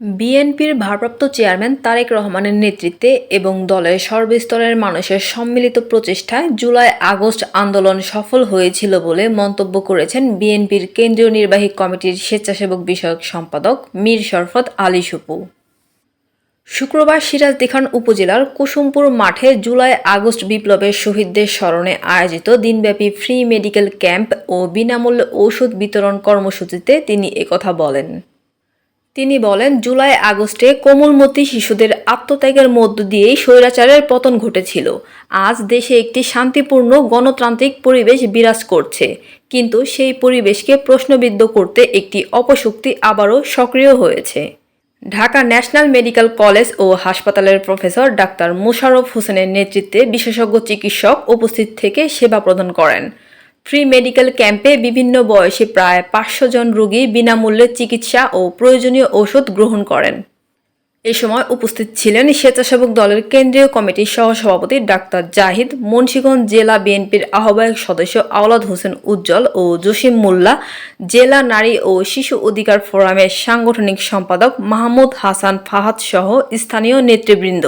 বিএনপির ভারপ্রাপ্ত চেয়ারম্যান তারেক রহমানের নেতৃত্বে এবং দলের সর্বস্তরের মানুষের সম্মিলিত প্রচেষ্টায় জুলাই আগস্ট আন্দোলন সফল হয়েছিল বলে মন্তব্য করেছেন বিএনপির কেন্দ্রীয় নির্বাহী কমিটির স্বেচ্ছাসেবক বিষয়ক সম্পাদক মীর শরফত আলী সুপু। শুক্রবার সিরাজদিখান উপজেলার কুসুমপুর মাঠে জুলাই আগস্ট বিপ্লবের শহীদদের স্মরণে আয়োজিত দিনব্যাপী ফ্রি মেডিকেল ক্যাম্প ও বিনামূল্যে ঔষধ বিতরণ কর্মসূচিতে তিনি একথা বলেন। তিনি বলেন, জুলাই আগস্টে কোমলমতি শিশুদের আত্মত্যাগের মধ্য দিয়েই স্বৈরাচারের পতন ঘটেছিল। আজ দেশে একটি শান্তিপূর্ণ, গণতান্ত্রিক পরিবেশ বিরাজ করছে। কিন্তু সেই পরিবেশকে প্রশ্নবিদ্ধ করতে একটি অপশক্তি আবারও সক্রিয় হয়েছে। ঢাকা ন্যাশনাল মেডিকেল কলেজ ও হাসপাতালের প্রফেসর ডাক্তার মোশাররফ হোসেনের নেতৃত্বে বিশেষজ্ঞ চিকিৎসক উপস্থিত থেকে সেবা প্রদান করেন। ফ্রি মেডিকেল ক্যাম্পে বিভিন্ন বয়সী প্রায় পাঁচশো জন রোগী বিনামূল্যে চিকিৎসা ও প্রয়োজনীয় ঔষধ গ্রহণ করেন। এ সময় উপস্থিত ছিলেন স্বেচ্ছাসেবক দলের কেন্দ্রীয় কমিটির সহসভাপতি ডাক্তার জাহিদ মুন্সীগঞ্জ জেলা বিএনপির আহ্বায়ক সদস্য আওলাদ হোসেন উজ্জ্বল ও জসিম মোল্লা, জেলা নারী ও শিশু অধিকার ফোরামের সাংগঠনিক সম্পাদক মাহমুদ হাসান ফাহাদ সহ স্থানীয় নেতৃবৃন্দ।